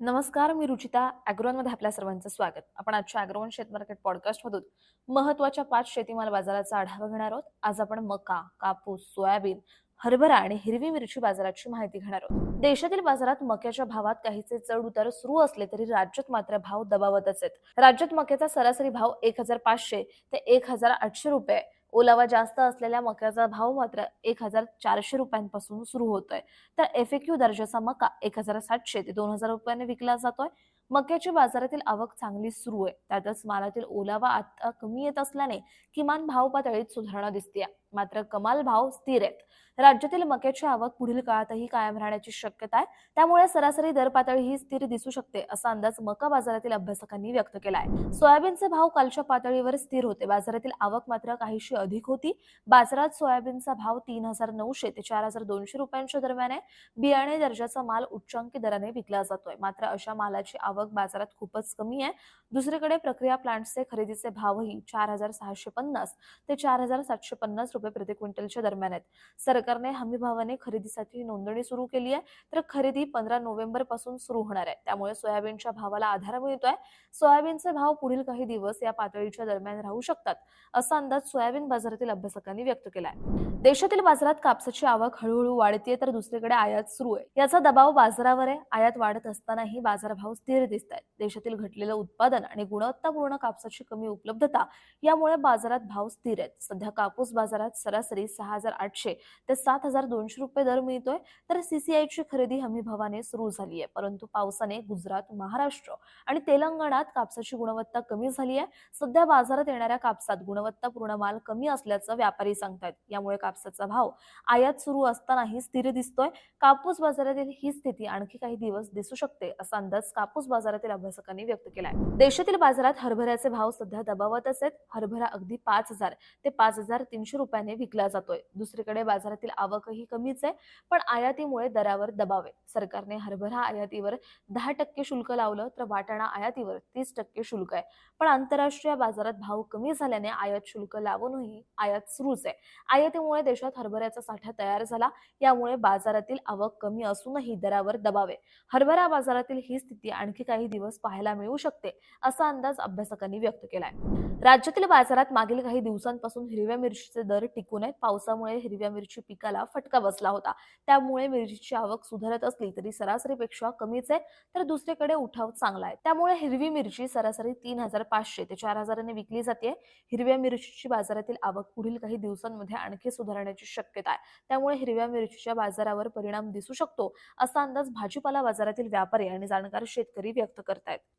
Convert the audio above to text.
नमस्कार मी रुचिता मध्ये आपल्या सर्वांचं स्वागत. आपण आजच्या अॅग्रोन शेत मार्केट पॉडकास्टमधून महत्त्वाच्या पाच शेतीमाल बाजाराचा आढावा घेणार आहोत. आज आपण मका कापूस सोयाबीन हरभरा आणि हिरवी मिरची बाजाराची माहिती घेणार आहोत. देशातील बाजारात मक्याच्या भावात काहीसे चढ उतार सुरू असले तरी राज्यात मात्र भाव दबावतच आहेत. राज्यात मक्याचा सरासरी भाव एक हजार पाचशे ते एक हजार आठशे रुपये ओलावा जास्त असलेल्या मक्याचा भाव मात्र एक हजार चारशे रुपयांपासून सुरू होतोय. तर एफएक्यू दर्जाचा मका एक हजार सातशे ते दोन हजार रुपयाने विकला जातोय. मक्याची बाजारातील आवक चांगली सुरू आहे. त्यातच मालातील ओलावा आता कमी येत असल्याने किमान भाव पातळीत सुधारणा दिसते मात्र कमाल भाव स्थिर आहेत. राज्यातील मक्याची आवक पुढील काळातही कायम राहण्याची शक्यता आहे. त्यामुळे सरासरी दर पातळी ही स्थिर दिसू शकते असा अंदाज मका बाजारातील अभ्यासकांनी व्यक्त केला आहे. सोयाबीनचे भाव कालच्या पातळीवर स्थिर होते. बाजारातील आवक मात्र काहीशी अधिक होती. बाजारात सोयाबीनचा भाव तीन हजार नऊशे ते चार हजार दोनशे रुपयांच्या दरम्यान आहे. बियाणे दर्जाचा माल उच्चांकी दराने विकला जातोय. मात्र अशा मालाची आवक बाजारात खूपच कमी आहे. दुसरीकडे प्रक्रिया प्लांटचे खरेदीचे भावही चार हजार सहाशे पन्नास ते चार हजार सातशे पन्नास रुपये प्रति क्विंटलच्या दरम्यान आहेत. सरकारने हमी भावाने खरेदीसाठी नोंदणी सुरू केली आहे. तर खरेदी पंधरा नोव्हेंबरपासून सुरू होणार आहे. त्यामुळे सोयाबीनच्या भावाला आधार मिळतोय सोयाबीनचे भाव पुढील काही दिवस या पातळीच्या दरम्यान राहू शकतात असा अंदाज सोयाबीन बाजारातील अभ्यासकांनी व्यक्त केला आहे देशातील बाजारात कापसाची आवक हळूहळू वाढतीये तर दुसरीकडे आयात सुरू आहे. याचा दबाव बाजारावर आहे. आयात वाढत असतानाही बाजारभाव स्थिर दिसत आहेत देशातील घटलेलं उत्पादन आणि गुणवत्तापूर्ण कापसाची कमी उपलब्धता यामुळे बाजारात भाव स्थिर आहेत. सध्या कापूस बाजारात सरासरी सहा हजार आठशे ते सात हजार दोनशे रुपये दर मिळतोय. तर सीसीआयची खरेदी हमी भावाने सुरू झाली आहे. परंतु पावसाने गुजरात महाराष्ट्र आणि तेलंगणात कापसाची गुणवत्ता कमी झाली आहे. सध्या बाजारात येणाऱ्या कापसात गुणवत्तापूर्ण माल कमी असल्याचं व्यापारी सांगतात यामुळे कापसाचा भाव आयात सुरू असतानाही स्थिर दिसतोय. कापूस बाजारातील ही स्थिती आणखी काही दिवस दिसू शकते असा अंदाज कापूस बाजारातील अभ्यासकांनी व्यक्त केलाय. देशातील बाजारात हरभऱ्याचे भाव सध्या दबावतच आहेत. हरभरा अगदी पाच हजार ते पाच हजार तीनशे रुपये रुपयाने विकला जातोय. दुसरीकडे बाजारातील आवकही कमीच आहे पण आयातीमुळे दरावर दबाव आहे. सरकारने हरभरा आयातीवर दहा टक्के शुल्क लावलं तर वाटाणा आयातीवर तीस टक्के शुल्क आहे. पण आंतरराष्ट्रीय बाजारात भाव कमी झाल्याने आयात शुल्क लावूनही आयात सुरूच आहे. आयातीमुळे देशात हरभऱ्याचा साठा तयार झाला यामुळे बाजारातील आवक कमी असूनही दरावर दबाव आहे. हरभरा बाजारातील ही स्थिती आणखी काही दिवस पाहायला मिळू शकते असा अंदाज अभ्यासकांनी व्यक्त केलाय. राज्यातील बाजारात मागील काही दिवसांपासून हिरव्या मिरचीचे दर दर टिकून आहेत. पावसामुळे हिरव्या मिरची पिकाला फटका बसला होता. त्यामुळे मिरचीची आवक सुधारत असली तरी सरासरीपेक्षा कमीच आहे तर दुसरीकडे उठाव चांगला आहे. त्यामुळे हिरवी मिरची सरासरी तीन हजार पाचशे ते चार हजाराने विकली जाते. हिरव्या मिरचीची बाजारातील आवक पुढील काही दिवसांमध्ये आणखी सुधारण्याची शक्यता आहे. त्यामुळे हिरव्या मिरचीच्या बाजारावर परिणाम दिसू शकतो असा अंदाज भाजीपाला बाजारातील व्यापारी आणि जाणकार शेतकरी व्यक्त करतायत.